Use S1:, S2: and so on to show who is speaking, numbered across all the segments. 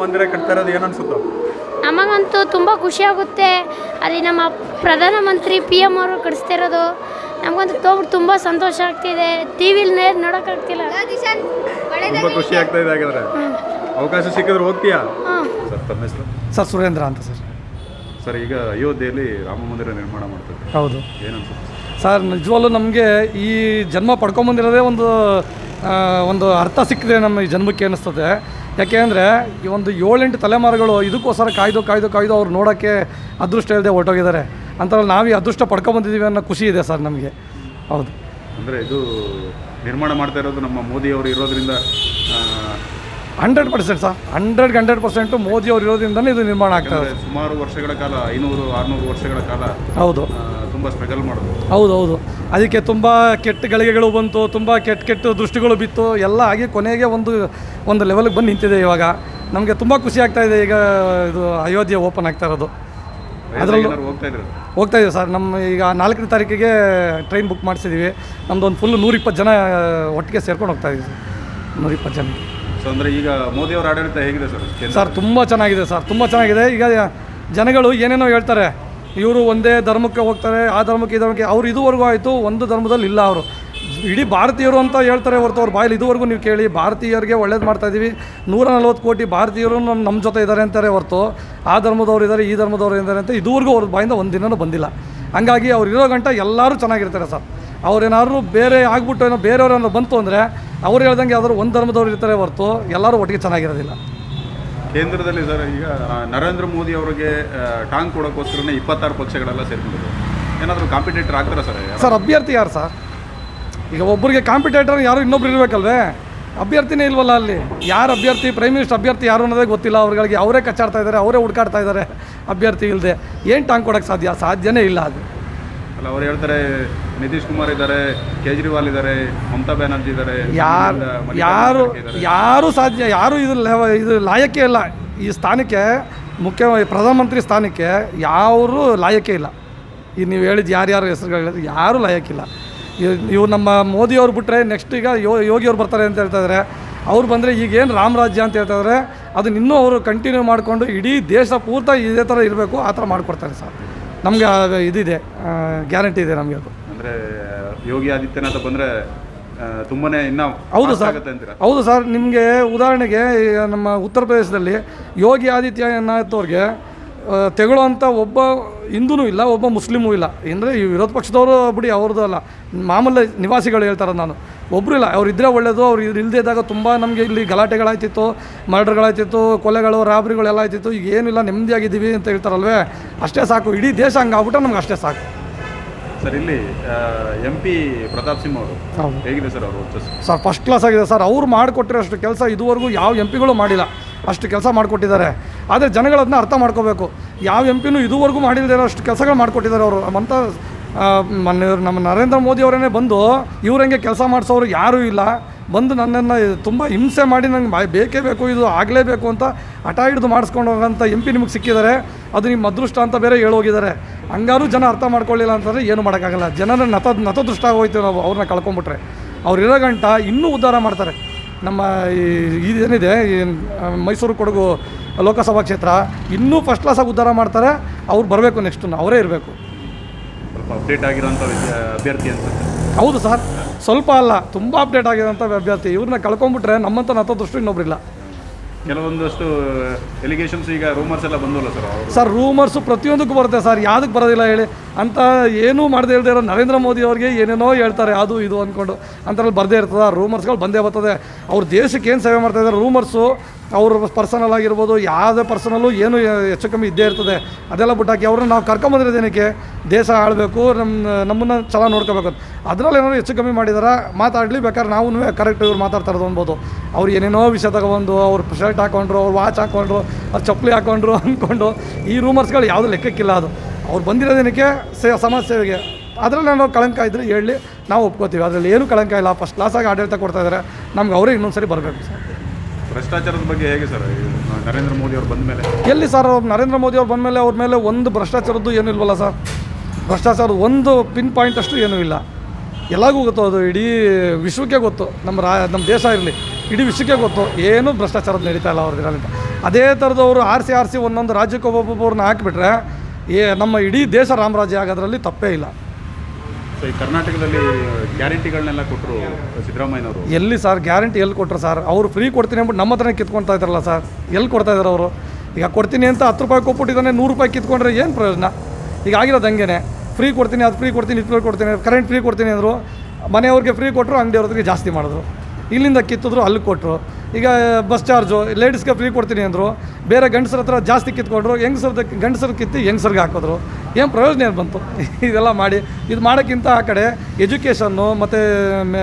S1: ಮಂದಿರ ಕಟ್ತಾ ಇರೋದು ಏನು ಅನ್ಸುತ್ತೋ?
S2: ನಮಗಂತೂ ತುಂಬ ಖುಷಿಯಾಗುತ್ತೆ ಅಲ್ಲಿ ನಮ್ಮ ಪ್ರಧಾನಮಂತ್ರಿ ಪಿ ಎಂ ಅವರು ಕಟ್ಸ್ತಿರೋದು ನಮಗಂತೂ ತೋಬಿಟ್ಟು ತುಂಬ ಸಂತೋಷ ಆಗ್ತಿದೆ. ಟಿ ವಿಲಿ ನೇರ್ ನೋಡೋಕ್ಕಾಗ್ತಿಲ್ಲ
S1: ತುಂಬ ಖುಷಿ ಆಗ್ತಾ ಇದೆ ಹಾಗಾದ್ರೆ. ಅವಕಾಶ ಸಿಕ್ಕಿದ್ರೆ ಹೋಗ್ತೀಯಾ?
S2: ಹಾಂ.
S1: ಸರ್ ತಮ್ಮ ಹೆಸರು?
S3: ಸರ್ ಸುರೇಂದ್ರ ಅಂತ ಸರ್.
S1: ಸರ್ ಈಗ ಅಯೋಧ್ಯೆಯಲ್ಲಿ ರಾಮ ಮಂದಿರ ನಿರ್ಮಾಣ ಮಾಡ್ತಾರೆ
S3: ಹೌದು.
S1: ಏನು ಅನ್ಸುತ್ತೆ?
S3: ಸರ್ ನಿಜವಾಗ್ಲೂ ನಮಗೆ ಈ ಜನ್ಮ ಪಡ್ಕೊಂಬಂದಿರೋದೇ ಒಂದು ಆ, ಒಂದು ಅರ್ಥ ಸಿಕ್ಕಿದೆ ನಮ್ಮ ಈ ಜನ್ಮಕ್ಕೆ ಅನ್ನಿಸ್ತದೆ. ಯಾಕೆ ಅಂದರೆ ಈ ಒಂದು ಏಳೆಂಟು ತಲೆಮಾರುಗಳು ಇದಕ್ಕೋಸ್ಕರ ಕಾಯ್ದು ಕಾಯ್ದು ಕಾಯ್ದು ಅವ್ರು ನೋಡೋಕ್ಕೆ ಅದೃಷ್ಟ ಇಲ್ಲದೆ ಹೊರಟೋಗಿದ್ದಾರೆ. ಅಂತ ನಾವು ಅದೃಷ್ಟ ಪಡ್ಕೊಬಂದಿದ್ದೀವಿ ಅನ್ನೋ ಖುಷಿ ಇದೆ ಸರ್ ನಮಗೆ. ಹೌದು.
S1: ಅಂದರೆ ಇದು ನಿರ್ಮಾಣ ಮಾಡ್ತಾ ಇರೋದು ನಮ್ಮ ಮೋದಿ ಅವರು ಇರೋದ್ರಿಂದ
S3: hundred percent sir. Hundred hundred percent Modi ಅವರು ಇರೋದ್ರಿಂದಲೇ ಇದು ನಿರ್ಮಾಣ ಆಗ್ತದೆ
S1: ಸುಮಾರು ವರ್ಷಗಳ ಕಾಲ ಐನೂರು ಆರುನೂರು ವರ್ಷಗಳ ಕಾಲ
S3: ಹೌದು.
S1: ತುಂಬ ಸ್ಟ್ರಗಲ್ ಮಾಡೋದು
S3: ಹೌದು ಹೌದು. ಅದಕ್ಕೆ ತುಂಬ ಕೆಟ್ಟ ಗಳಿಗೆಗಳು ಬಂತು ತುಂಬ ಕೆಟ್ಟ ಕೆಟ್ಟ ದೃಷ್ಟಿಗಳು ಬಿತ್ತು. ಎಲ್ಲ ಆಗಿ ಕೊನೆಗೆ ಒಂದು ಒಂದು ಲೆವೆಲ್ಗೆ ಬಂದು ನಿಂತಿದೆ ಇವಾಗ. ನಮಗೆ ತುಂಬ ಖುಷಿ ಆಗ್ತಾ ಇದೆ ಈಗ ಇದು ಅಯೋಧ್ಯೆ ಓಪನ್ ಆಗ್ತಾ ಇರೋದು. ಅದರಲ್ಲೂ
S1: ಹೋಗ್ತಾ ಇದ್ದೀವಿ
S3: ಹೋಗ್ತಾ ಇದ್ದೀವಿ ಸರ್. ನಮ್ಮ ಈಗ ನಾಲ್ಕನೇ ತಾರೀಕಿಗೆ ಟ್ರೈನ್ ಬುಕ್ ಮಾಡಿಸಿದ್ದೀವಿ ನಮ್ದು ಒಂದು ಫುಲ್ ನೂರಿಪ್ಪತ್ತು ಜನ ಒಟ್ಟಿಗೆ ಸೇರ್ಕೊಂಡು ಹೋಗ್ತಾ ಇದ್ದೀವಿ ಸರ್. ನೂರಿಪ್ಪತ್ತು ಜನ.
S1: ಅಂದರೆ ಈಗ ಮೋದಿಯವರ ಆಡಳಿತ ಹೇಗಿದೆ ಸರ್?
S3: ಸರ್, ತುಂಬ ಚೆನ್ನಾಗಿದೆ ಸರ್, ತುಂಬ ಚೆನ್ನಾಗಿದೆ. ಈಗ ಜನಗಳು ಏನೇನೋ ಹೇಳ್ತಾರೆ, ಇವರು ಒಂದೇ ಧರ್ಮಕ್ಕೆ ಹೋಗ್ತಾರೆ, ಆ ಧರ್ಮಕ್ಕೆ ಈ ಧರ್ಮಕ್ಕೆ, ಅವ್ರು ಇದುವರೆಗೂ ಆಯಿತು, ಒಂದು ಧರ್ಮದಲ್ಲಿ ಇಲ್ಲ ಅವರು. ಇಡೀ ಭಾರತೀಯರು ಅಂತ ಹೇಳ್ತಾರೆ ಹೊರತು ಅವ್ರ ಬಾಯಲ್ಲಿ ಇದುವರೆಗೂ ನೀವು ಕೇಳಿ, ಭಾರತೀಯರಿಗೆ ಒಳ್ಳೇದು ಮಾಡ್ತಾ ಇದ್ದೀವಿ ನೂರ ನಲ್ವತ್ತು ಕೋಟಿ ಭಾರತೀಯರು ನಮ್ಮ ನಮ್ಮ ಜೊತೆ ಇದ್ದಾರೆ ಅಂತಾರೆ ಹೊರತು. ಆ ಧರ್ಮದವ್ರು ಇದ್ದಾರೆ, ಈ ಧರ್ಮದವ್ರು ಇದ್ದಾರೆ ಅಂತ ಇದುವರೆಗೂ ಅವ್ರ ಬಾಯಿಂದ ಒಂದು ದಿನನೂ ಬಂದಿಲ್ಲ. ಹಂಗಾಗಿ ಅವ್ರು ಇರೋ ಗಂಟ ಎಲ್ಲರೂ ಚೆನ್ನಾಗಿರ್ತಾರೆ ಸರ್. ಅವ್ರೇನಾದ್ರು ಬೇರೆ ಆಗ್ಬಿಟ್ಟು ಏನೋ ಬೇರೆಯವ್ರೇನೋ ಬಂತು ಅಂದರೆ ಅವ್ರು ಹೇಳ್ದಂಗೆ ಯಾವ್ದಾದ್ರು ಒಂದು ಧರ್ಮದವ್ರು ಇರ್ತಾರೆ ಹೊರತು ಎಲ್ಲರೂ ಒಟ್ಟಿಗೆ ಚೆನ್ನಾಗಿರೋದಿಲ್ಲ.
S1: ಕೇಂದ್ರದಲ್ಲಿ ಸರ್ ಈಗ ನರೇಂದ್ರ ಮೋದಿ ಅವರಿಗೆ ಟಾಂಗ್ ಕೊಡೋಕ್ಕೋಸ್ಕರನೇ ಇಪ್ಪತ್ತಾರು ಪಕ್ಷಗಳೆಲ್ಲ ಸೇರ್ಕೊಂಡಿದ್ರು ಏನಾದರೂ ಕಾಂಪಿಟೇಟರ್ ಆಗ್ತಾರಾ ಸರ್?
S3: ಸರ್ ಅಭ್ಯರ್ಥಿ ಯಾರು ಸರ್? ಈಗ ಒಬ್ಬರಿಗೆ ಕಾಂಪಿಟೇಟರ್ ಯಾರು ಇನ್ನೊಬ್ರು ಇರಬೇಕಲ್ವೇ? ಅಭ್ಯರ್ಥಿನೇ ಇಲ್ವಲ್ಲ ಅಲ್ಲಿ. ಯಾರು ಅಭ್ಯರ್ಥಿ ಪ್ರೈಮ್ ಮಿನಿಸ್ಟರ್ ಅಭ್ಯರ್ಥಿ ಯಾರು ಅನ್ನೋದೇ ಗೊತ್ತಿಲ್ಲ. ಅವ್ರಿಗೆ ಅವರೇ ಕಚ್ಚಾಡ್ತಾ ಇದ್ದಾರೆ ಅವರೇ ಹುಡ್ಕಾಡ್ತಾ ಇದ್ದಾರೆ ಅಭ್ಯರ್ಥಿ ಇಲ್ಲದೆ ಏನು ಟಾಂಗ್ ಕೊಡೋಕ್ಕೆ ಸಾಧ್ಯ? ಸಾಧ್ಯನೇ ಇಲ್ಲ ಅದು.
S1: ಅಲ್ಲ ಅವ್ರು ಹೇಳ್ತಾರೆ ನಿತೀಶ್ ಕುಮಾರ್ ಇದ್ದಾರೆ ಕೇಜ್ರಿವಾಲ್ ಇದ್ದಾರೆ ಮಮತಾ ಬ್ಯಾನರ್ಜಿ ಇದ್ದಾರೆ
S3: ಯಾರು ಯಾರು ಯಾರು ಸಾಧ್ಯ ಯಾರು ಇದು ಇದು ಲಾಯಕ್ಕೆ ಇಲ್ಲ. ಈ ಸ್ಥಾನಕ್ಕೆ ಮುಖ್ಯ ಪ್ರಧಾನಮಂತ್ರಿ ಸ್ಥಾನಕ್ಕೆ ಯಾರು ಲಾಯಕ್ಕೆ ಇಲ್ಲ. ಈಗ ನೀವು ಹೇಳಿದ ಯಾರ್ಯಾರು ಹೆಸರುಗಳು ಹೇಳಿದ್ರು ಯಾರೂ ಲಾಯಕ್ಕಿಲ್ಲ ಇವ್- ನಮ್ಮ ಮೋದಿಯವ್ರು ಬಿಟ್ಟರೆ ನೆಕ್ಸ್ಟ್ ಈಗ ಯೋ ಯೋಗಿಯವ್ರು ಬರ್ತಾರೆ ಅಂತ ಹೇಳ್ತಾ ಇದ್ದಾರೆ ಅವ್ರು ಬಂದರೆ ಈಗೇನು ರಾಮರಾಜ್ಯ ಅಂತ ಹೇಳ್ತಾ ಇದ್ದಾರೆ ಅದನ್ನ ಇನ್ನೂ ಅವರು ಕಂಟಿನ್ಯೂ ಮಾಡಿಕೊಂಡು ಇಡೀ ದೇಶ ಪೂರ್ತ ಇದೇ ಥರ ಇರಬೇಕು ಆ ಥರ ಮಾಡಿಕೊಡ್ತಾರೆ ಸರ್. ನಮಗೆ ಇದಿದೆ ಗ್ಯಾರಂಟಿ ಇದೆ ನಮಗೆ ಅದು.
S1: ಅಂದ್ರೆ ಯೋಗಿ ಆದಿತ್ಯನಾಥ ಬಂದ್ರೆ ತುಂಬನೇ ಇನ್ನ
S3: ಹೌದು ಸರ್.
S1: ಆಗತ್ತೆ ಅಂತೀರಾ?
S3: ಹೌದು ಸರ್ ನಿಮಗೆ ಉದಾಹರಣೆಗೆ ಈಗ ನಮ್ಮ ಉತ್ತರ ಪ್ರದೇಶದಲ್ಲಿ ಯೋಗಿ ಆದಿತ್ಯನಾಥ್ ಅವ್ರಿಗೆ ಆ, ತೆಗೊಳ್ಳೋವಂಥ ಒಬ್ಬ ಹಿಂದೂ ಇಲ್ಲ ಒಬ್ಬ ಮುಸ್ಲಿಮೂ ಇಲ್ಲ. ಅಂದರೆ ಈ ವಿರೋಧ ಪಕ್ಷದವರು ಬಿಡಿ ಅವ್ರದ್ದು ಅಲ್ಲ. ಮಾಮೂಲಿ ನಿವಾಸಿಗಳು ಹೇಳ್ತಾರೆ ನಾನು. ಒಬ್ಬರು ಇಲ್ಲ ಅವ್ರು ಇದ್ದರೆ ಒಳ್ಳೆಯದು ಅವ್ರು ಇಲ್ಲದೇ ಇದ್ದಾಗ ತುಂಬ ನಮಗೆ ಇಲ್ಲಿ ಗಲಾಟೆಗಳಾಯ್ತಿತ್ತು ಮರ್ಡರ್ಗಳಾಯ್ತಿತ್ತು ಕೊಲೆಗಳು ರಾಬರಿಗಳು ಎಲ್ಲ ಆಯ್ತಿತ್ತು. ಈಗ ಏನಿಲ್ಲ ನೆಮ್ಮದಿಯಾಗಿದ್ದೀವಿ ಅಂತ ಹೇಳ್ತಾರಲ್ವೇ ಅಷ್ಟೇ ಸಾಕು. ಇಡೀ ದೇಶ ಹಂಗಾಗ್ಬಿಟ್ಟು ನಮ್ಗೆ ಅಷ್ಟೇ ಸಾಕು.
S1: ಸರ್ ಇಲ್ಲಿ ಎಂ ಪಿ ಪ್ರತಾಪ್ ಸಿಂಹ ಅವರು. ಹೇಗಿದೆ ಸರ್ ಅವರು
S3: ಸರ್ ಫಸ್ಟ್ ಕ್ಲಾಸ್ ಆಗಿದೆ ಸರ್. ಅವ್ರು ಮಾಡಿಕೊಟ್ಟಿರೋಷ್ಟು ಕೆಲಸ ಇದುವರೆಗೂ ಯಾವ ಎಂ ಪಿಗಳು ಮಾಡಿಲ್ಲ. ಅಷ್ಟು ಕೆಲಸ ಮಾಡಿಕೊಟ್ಟಿದ್ದಾರೆ. ಆದರೆ ಜನಗಳದನ್ನ ಅರ್ಥ ಮಾಡ್ಕೋಬೇಕು. ಯಾವ ಎಂ ಪಿನೂ ಇದುವರೆಗೂ ಮಾಡಿಲ್ಲದೆ ಅಷ್ಟು ಕೆಲಸಗಳು ಮಾಡಿಕೊಟ್ಟಿದ್ದಾರೆ ಅವರು. ಅಂತ ಮೊನ್ನೆ ಇವ್ರು ನಮ್ಮ ನರೇಂದ್ರ ಮೋದಿ ಅವರೇ ಬಂದು ಇವ್ರಂಗೆ ಕೆಲಸ ಮಾಡಿಸೋರು ಯಾರೂ ಇಲ್ಲ. ಬಂದು ನನ್ನನ್ನು ತುಂಬ ಹಿಂಸೆ ಮಾಡಿ ನಂಗೆ ಬೇಕೇ ಬೇಕು, ಇದು ಆಗಲೇಬೇಕು ಅಂತ ಹಠ ಹಿಡಿದು ಮಾಡಿಸ್ಕೊಂಡು ಹೋಗೋಂಥ ಎಂ ಪಿ ನಿಮಗೆ ಸಿಕ್ಕಿದ್ದಾರೆ. ಅದು ನಿಮ್ಮ ಅದೃಷ್ಟ ಅಂತ ಬೇರೆ ಹೇಳೋಗಿದ್ದಾರೆ. ಹಂಗಾರು ಜನ ಅರ್ಥ ಮಾಡ್ಕೊಳ್ಳಿಲ್ಲ ಅಂತಂದರೆ ಏನು ಮಾಡೋಕ್ಕಾಗಲ್ಲ. ಜನರ ನತ ನತದೃಷ್ಟ ಆಗೋಯ್ತು ನಾವು, ಅವ್ರನ್ನ ಕಳ್ಕೊಂಬಿಟ್ರೆ. ಅವ್ರು ಇರೋ ಗಂಟ ಇನ್ನೂ ಉದ್ಧಾರ ಮಾಡ್ತಾರೆ. ನಮ್ಮ ಈ ಇದೇನಿದೆ ಮೈಸೂರು ಕೊಡಗು ಲೋಕಸಭಾ ಕ್ಷೇತ್ರ ಇನ್ನೂ ಫಸ್ಟ್ ಕ್ಲಾಸಾಗಿ ಉದ್ಧಾರ ಮಾಡ್ತಾರೆ. ಅವ್ರು ಬರಬೇಕು ನೆಕ್ಸ್ಟ್ ಅವರೇ ಇರಬೇಕು.
S1: ಅಪ್ಡೇಟ್ ಆಗಿರೋಂಥ ಅಭ್ಯರ್ಥಿ ಅನ್ಸುತ್ತೆ
S3: ಹೌದು ಸರ್. ಸ್ವಲ್ಪ ಅಲ್ಲ ತುಂಬ ಅಪ್ಡೇಟ್ ಆಗಿರೋಂಥ ಅಭ್ಯರ್ಥಿ. ಇವ್ರನ್ನ ಕಳ್ಕೊಂಡ್ಬಿಟ್ರೆ ನಮ್ಮಂತ ನತ್ತ ದೃಷ್ಟಿ ಇನ್ನೊಬ್ರಿಲ್ಲ.
S1: ಕೆಲವೊಂದಷ್ಟು ಎಲಿಗೇಷನ್ಸ್ ಈಗ ರೂಮರ್ಸ್ ಎಲ್ಲ ಬಂದಿಲ್ಲ ಸರ್
S3: ಸರ್ ರೂಮರ್ಸು ಪ್ರತಿಯೊಂದಕ್ಕೂ ಬರುತ್ತೆ ಸರ್. ಯಾವುದಕ್ಕೆ ಬರೋದಿಲ್ಲ ಹೇಳಿ. ಅಂತ ಏನೂ ಮಾಡದೇ ಇಲ್ಲದೆ ಇರೋ ನರೇಂದ್ರ ಮೋದಿ ಅವ್ರಿಗೆ ಏನೇನೋ ಹೇಳ್ತಾರೆ. ಅದು ಇದು ಅಂದ್ಕೊಂಡು ಅಂತರಲ್ಲಿ ಬರದೇ ಇರ್ತದೆ. ರೂಮರ್ಸ್ಗಳು ಬಂದೇ ಬರ್ತದೆ. ಅವ್ರ ದೇಶಕ್ಕೆ ಏನು ಸೇವೆ ಮಾಡ್ತಾ ಇದ್ದಾರೆ ರೂಮರ್ಸು ಅವ್ರ ಪರ್ಸನಲ್ ಆಗಿರ್ಬೋದು, ಯಾವುದೇ ಪರ್ಸನಲ್ಲು ಏನು ಹೆಚ್ಚು ಕಮ್ಮಿ ಇದ್ದೇ ಇರ್ತದೆ. ಅದೆಲ್ಲ ಬಿಟ್ಟಾಕಿ ಅವ್ರನ್ನ ನಾವು ಕರ್ಕೊಂಬಂದಿರೋದೇನಕ್ಕೆ ದೇಶ ಆಳಬೇಕು ನಮ್ಮ ನಮ್ಮನ್ನು ಚೆನ್ನಾಗಿ ನೋಡ್ಕೋಬೇಕು ಅದರಲ್ಲಿ ಏನಾದ್ರು ಹೆಚ್ಚು ಕಮ್ಮಿ ಮಾಡಿದಾರೆ, ಮಾತಾಡಲಿ ಬೇಕಾದ್ರೆ ನಾವು ಕರೆಕ್ಟ್ ಇವ್ರು ಮಾತಾಡ್ತಾ ಇರೋದು ಅನ್ಬೋದು. ಅವ್ರು ಏನೇನೋ ವಿಷಯ ತಗೊಬಂದು ಅವ್ರು ಶರ್ಟ್ ಹಾಕೊಂಡ್ರು, ಅವ್ರು ವಾಚ್ ಹಾಕೊಂಡ್ರು, ಅವ್ರು ಚಪ್ಪಲಿ ಹಾಕೊಂಡ್ರು ಅಂದ್ಕೊಂಡು ಈ ರೂಮರ್ಸ್ಗಳು ಯಾವುದೂ ಲೆಕ್ಕಕ್ಕಿಲ್ಲ ಅದು. ಅವ್ರು ಬಂದಿರೋದೇನಕ್ಕೆ ಸೇ, ಸಮಾಜ ಸೇವೆಗೆ. ಅದರಲ್ಲಿ ನಾವು ಕಳಂಕ ಇದ್ದರೆ ಹೇಳಿ ನಾವು ಒಪ್ಕೋತೀವಿ. ಅದರಲ್ಲಿ ಏನು ಕಳಂಕ ಇಲ್ಲ. ಫಸ್ಟ್ ಕ್ಲಾಸಾಗಿ ಆಡಳಿತ ಕೊಡ್ತಾ ಇದ್ದಾರೆ ನಮ್ಗೆ ಅವರೇ ಇನ್ನೊಂದು ಸರಿ ಬರಬೇಕು ಸರ್.
S1: ಭ್ರಷ್ಟಾಚಾರದ ಬಗ್ಗೆ ಹೇಗೆ ಸರ್? ನರೇಂದ್ರ ಮೋದಿ ಅವರು ಬಂದ ಮೇಲೆ
S3: ಎಲ್ಲಿ ಸರ್ ನರೇಂದ್ರ ಮೋದಿ ಅವ್ರು ಬಂದಮೇಲೆ ಅವ್ರ ಮೇಲೆ ಒಂದು ಭ್ರಷ್ಟಾಚಾರದ್ದು ಏನೂ ಇಲ್ವಲ್ಲ ಸರ್? ಭ್ರಷ್ಟಾಚಾರದ ಒಂದು ಪಿನ್ ಪಾಯಿಂಟ್ ಅಷ್ಟು ಏನೂ ಇಲ್ಲ. ಎಲ್ಲರಿಗೂ ಗೊತ್ತು ಅದು ಇಡೀ ವಿಶ್ವಕ್ಕೆ ಗೊತ್ತು. ನಮ್ಮ ರಾ, ನಮ್ಮ ದೇಶ ಇರಲಿ, ಇಡೀ ವಿಶ್ವಕ್ಕೆ ಗೊತ್ತು. ಏನೂ ಭ್ರಷ್ಟಾಚಾರದ ನಡೀತಾ ಇಲ್ಲ ಅವ್ರದ್ದಿರಲಿಂದ ಅದೇ ಥರದವರು ಆರಿಸಿ ಆರಿಸಿ ಒಂದೊಂದು ರಾಜ್ಯಕ್ಕೆ ಒಬ್ಬೊಬ್ಬರನ್ನ ಹಾಕಿಬಿಟ್ರೆ, ಏ, ನಮ್ಮ ಇಡೀ ದೇಶ ರಾಮರಾಜ್ಯ ಆಗೋದ್ರಲ್ಲಿ ತಪ್ಪೇ ಇಲ್ಲ.
S1: ಈ ಕರ್ನಾಟಕದಲ್ಲಿ ಗ್ಯಾರಂಟಿಗಳನ್ನೆಲ್ಲ ಕೊಟ್ಟರು ಸಿದ್ದರಾಮಯ್ಯನವರು?
S3: ಎಲ್ಲಿ ಸರ್ ಗ್ಯಾರಂಟಿ ಎಲ್ಲಿ ಕೊಟ್ಟರು ಸರ್? ಅವರು ಫ್ರೀ ಕೊಡ್ತೀನಿ ಅಂದ್ಬಿಟ್ಟು ನಮ್ಮ ಹತ್ರನೇ ಕಿತ್ಕೊಳ್ತಾ ಇದ್ದಾರಲ್ಲ ಸರ್. ಎಲ್ಲಿ ಕೊಡ್ತಾ ಇದ್ದಾರೆ ಅವರು? ಈಗ ಕೊಡ್ತೀನಿ ಅಂತ ಹತ್ತು ರೂಪಾಯಿ ಕೊಟ್ಬಿಟ್ಟಿದ್ದಾನೆ ನೂರು ರೂಪಾಯಿ ಕಿತ್ಕೊಂಡ್ರೆ ಏನು ಪ್ರಯೋಜನ? ಈಗ ಆಗಿರೋದು ಹಂಗೇನೆ. ಫ್ರೀ ಕೊಡ್ತೀನಿ, ಅದು ಫ್ರೀ ಕೊಡ್ತೀನಿ, ಇದು ಕೊಡ್ತೀನಿ, ಕರೆಂಟ್ ಫ್ರೀ ಕೊಡ್ತೀನಿ ಅಂದರು, ಮನೆಯವ್ರಿಗೆ ಫ್ರೀ ಕೊಟ್ಟರು ಅಂಗಡಿಯವ್ರಿಗೆ ಜಾಸ್ತಿ ಮಾಡಿದ್ರು. ಇಲ್ಲಿಂದ ಕಿತ್ತಿದ್ರು ಅಲ್ಲಿ ಕೊಟ್ಟರು ಈಗ ಬಸ್ ಚಾರ್ಜು ಲೇಡೀಸ್ಗೆ ಫ್ರೀ ಕೊಡ್ತೀನಿ ಅಂದರು. ಬೇರೆ ಗಂಡಸ್ರ ಹತ್ರ ಜಾಸ್ತಿ ಕಿತ್ಕೊಂಡ್ರು, ಹೆಂಗಸ್ರದ ಗಂಡಸ್ರ ಕಿತ್ತಿ ಹೆಂಗಸ್ರಿಗೆ ಹಾಕಿದ್ರು. ಏನು ಪ್ರಯೋಜನ ಏನು ಬಂತು? ಇದೆಲ್ಲ ಮಾಡಿ, ಇದು ಮಾಡೋಕ್ಕಿಂತ ಆ ಕಡೆ ಎಜುಕೇಷನ್ನು ಮತ್ತು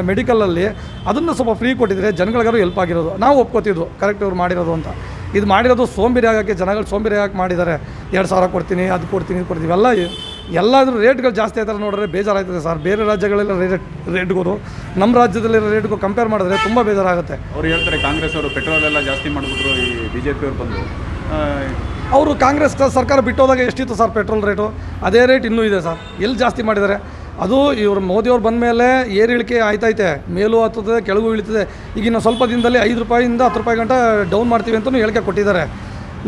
S3: ಮೆಡಿಕಲಲ್ಲಿ ಅದನ್ನು ಸ್ವಲ್ಪ ಫ್ರೀ ಕೊಟ್ಟಿದ್ರೆ ಜನಗಳಿಗಾರು ಹೆಲ್ಪ್ ಆಗಿರೋದು. ನಾವು ಒಪ್ಕೋತಿದ್ವು ಕರೆಕ್ಟ್ ಇವ್ರು ಮಾಡಿರೋದು ಅಂತ. ಇದು ಮಾಡಿರೋದು ಸೋಂಬೇರಿ ಆಗೋಕ್ಕೆ ಜನಗಳು ಸೋಂಬೇರಿ ಆಗಕ್ಕೆ ಮಾಡಿದ್ದಾರೆ. ಎರಡು ಸಾವಿರ ಕೊಡ್ತೀನಿ, ಅದು ಕೊಡ್ತೀನಿ ಕೊಡ್ತೀವಿ. ಎಲ್ಲ ಎಲ್ಲಾದ್ರೂ ರೇಟ್ಗಳು ಜಾಸ್ತಿ ಆಯ್ತಾರೆ ನೋಡಿದ್ರೆ ಬೇಜಾರಾಗ್ತದೆ ಸರ್. ಬೇರೆ ರಾಜ್ಯಗಳೆಲ್ಲ ರೇಟ್ ರೇಟ್ಗಳು ನಮ್ಮ ರಾಜ್ಯದಲ್ಲಿರೋ ರೇಟ್ಗೂ ಕಂಪೇರ್ ಮಾಡಿದ್ರೆ ತುಂಬ ಬೇಜಾರಾಗುತ್ತೆ.
S1: ಅವ್ರು ಹೇಳ್ತಾರೆ ಕಾಂಗ್ರೆಸ್ ಅವರು ಪೆಟ್ರೋಲ್ ಎಲ್ಲ ಜಾಸ್ತಿ ಮಾಡಿಬಿಟ್ರು ಈ ಬಿ ಜೆ ಪಿಯವ್ರು ಬಂದು
S3: ಅವರು ಕಾಂಗ್ರೆಸ್ ಸರ್ಕಾರ ಬಿಟ್ಟೋದಾಗ ಎಷ್ಟಿತ್ತು ಸರ್ ಪೆಟ್ರೋಲ್ ರೇಟು ಅದೇ ರೇಟ್ ಇನ್ನೂ ಇದೆ ಸರ್. ಎಲ್ಲಿ ಜಾಸ್ತಿ ಮಾಡಿದ್ದಾರೆ? ಅದು ಇವರು ಮೋದಿಯವ್ರು ಬಂದ ಮೇಲೆ ಏರಿಳಿಕೆ ಆಯ್ತೈತೆ. ಮೇಲೂ ಹತ್ತುತ್ತದೆ ಕೆಳಗೂ ಇಳಿತದೆ. ಈಗ ಇನ್ನು ಸ್ವಲ್ಪ ದಿನದಲ್ಲಿ ಐದು ರೂಪಾಯಿಂದ ಹತ್ತು ರೂಪಾಯಿ ಗಂಟ ಡೌನ್ ಮಾಡ್ತೀವಿ ಅಂತಲೂ ಹೇಳಿಕೆ ಕೊಟ್ಟಿದ್ದಾರೆ.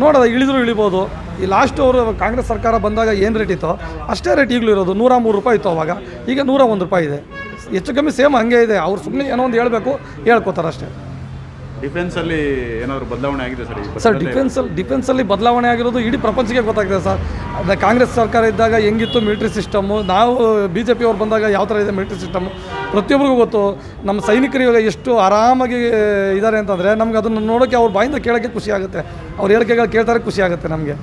S3: ನೋಡೋದ ಇಳಿದ್ರು ಇಳಿಬೋದು. ಈ ಲಾಸ್ಟ್ ಅವರು ಕಾಂಗ್ರೆಸ್ ಸರ್ಕಾರ ಬಂದಾಗ ಏನು ರೇಟ್ ಇತ್ತು ಅಷ್ಟೇ ರೇಟ್ ಈಗಲೂ ಇರೋದು. ನೂರ ಮೂರು ರೂಪಾಯಿ ಇತ್ತು ಅವಾಗ. ಈಗ ನೂರ ಒಂದು ರೂಪಾಯಿ ಇದೆ. ಹೆಚ್ಚು ಕಮ್ಮಿ ಸೇಮ್ ಹಂಗೆ ಇದೆ. ಅವ್ರು ಸುಮ್ಮನೆ ಏನೋ ಒಂದು ಹೇಳಬೇಕು ಹೇಳ್ಕೊತಾರೆ ಅಷ್ಟೇ
S1: ಡಿಫೆನ್ಸಲ್ಲಿ ಏನಾದರೂ ಬದಲಾವಣೆ ಆಗಿದೆ ಸರ್
S3: ಸರ್
S1: ಡಿಫೆನ್ಸ್
S3: ಡಿಫೆನ್ಸಲ್ಲಿ ಡಿಫೆನ್ಸಲ್ಲಿ ಬದಲಾವಣೆ ಆಗಿರೋದು ಇಡೀ ಪ್ರಪಂಚಕ್ಕೆ ಗೊತ್ತಾಗ್ತದೆ ಸರ್. ಅದೇ ಕಾಂಗ್ರೆಸ್ ಸರ್ಕಾರ ಇದ್ದಾಗ ಹೆಂಗಿತ್ತು ಮಿಲಿಟ್ರಿ ಸಿಸ್ಟಮು ನಾವು ಬಿ ಜೆ ಪಿಯವ್ರು ಬಂದಾಗ ಯಾವ ಥರ ಇದೆ ಮಿಲಿಟ್ರಿ ಸಿಸ್ಟಮ್ ಪ್ರತಿಯೊಬ್ಬರಿಗೂ ಗೊತ್ತು. ನಮ್ಮ ಸೈನಿಕರು ಇವಾಗ ಎಷ್ಟು ಆರಾಮಾಗಿ ಇದ್ದಾರೆ ಅಂತಂದರೆ ನಮ್ಗೆ ಅದನ್ನು ನೋಡೋಕ್ಕೆ ಅವ್ರ ಬಾಯಿಂದ ಕೇಳೋಕ್ಕೆ ಖುಷಿ ಆಗುತ್ತೆ. ಅವ್ರ ಹೇಳಿಕೆಗಳು ಕೇಳ್ತಾರೆ ಖುಷಿ ಆಗುತ್ತೆ ನಮಗೆ.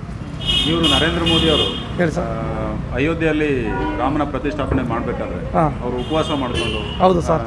S1: ಇವರು ನರೇಂದ್ರ ಮೋದಿ ಅವರು
S3: ಹೇಳಿ ಸರ್.
S1: ಅಯೋಧ್ಯೆಯಲ್ಲಿ ರಾಮನ ಪ್ರತಿಷ್ಠಾಪನೆ ಮಾಡಬೇಕಾದ್ರೆ ಅವರು ಉಪವಾಸ ಮಾಡಿಕೊಂಡು
S3: ಹೌದು ಸರ್.